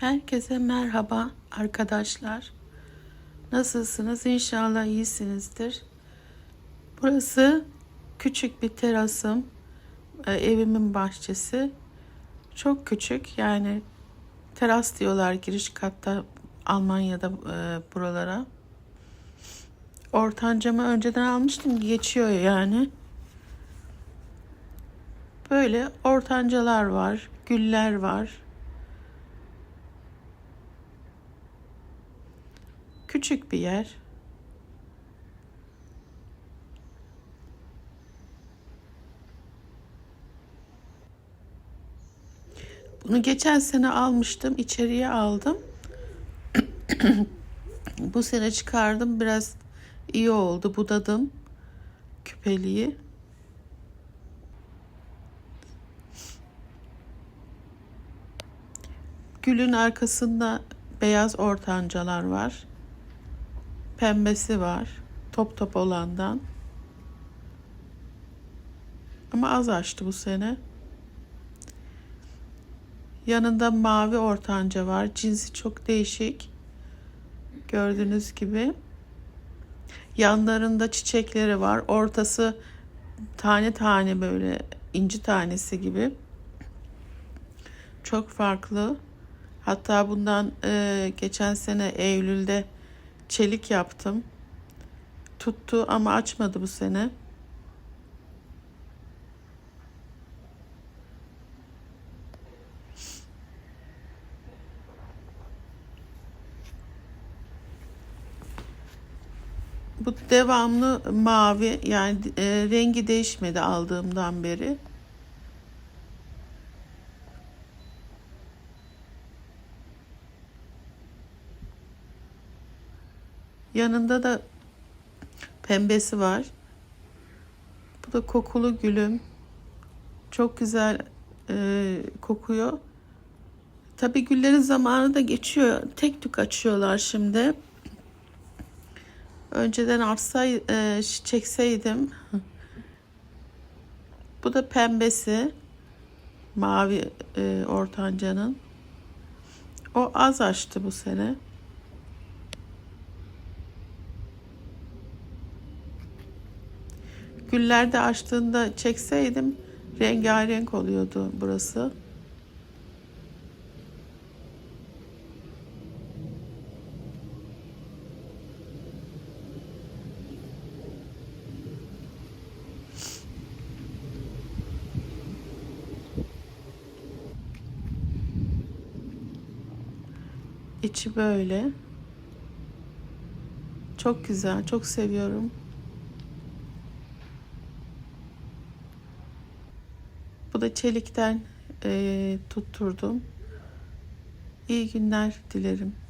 Herkese merhaba arkadaşlar. Nasılsınız? İnşallah iyisinizdir. Burası küçük bir terasım. Ee, Evimin bahçesi. Çok küçük. Yani teras diyorlar giriş katta Almanya'da e, buralara. Ortancamı önceden almıştım. Geçiyor yani. Böyle ortancalar var. Güller var. Küçük bir yer. Bunu geçen sene almıştım. içeriye aldım. Bu sene çıkardım. Biraz iyi oldu. Budadım küpeliği. Gülün arkasında beyaz ortancalar var. Pembesi var. Top top olandan. Ama az açtı bu sene. Yanında mavi ortanca var. Cinsi çok değişik. Gördüğünüz gibi. Yanlarında çiçekleri var. Ortası tane tane böyle inci tanesi gibi. Çok farklı. Hatta bundan e, geçen sene Eylül'de çelik yaptım. Tuttu ama açmadı bu sene. Bu devamlı mavi yani e, rengi değişmedi aldığımdan beri. Yanında da pembesi var. Bu da kokulu gülüm. Çok güzel e, kokuyor. Tabii güllerin zamanı da geçiyor. Tek tük açıyorlar şimdi. Önceden açsay, e, çekseydim. Bu da pembesi. Mavi e, ortancanın. O az açtı bu sene. Güllerde açtığında çekseydim rengarenk oluyordu burası. İçi böyle. Çok güzel, çok seviyorum. Bu da çelikten e, tutturdum. İyi günler dilerim.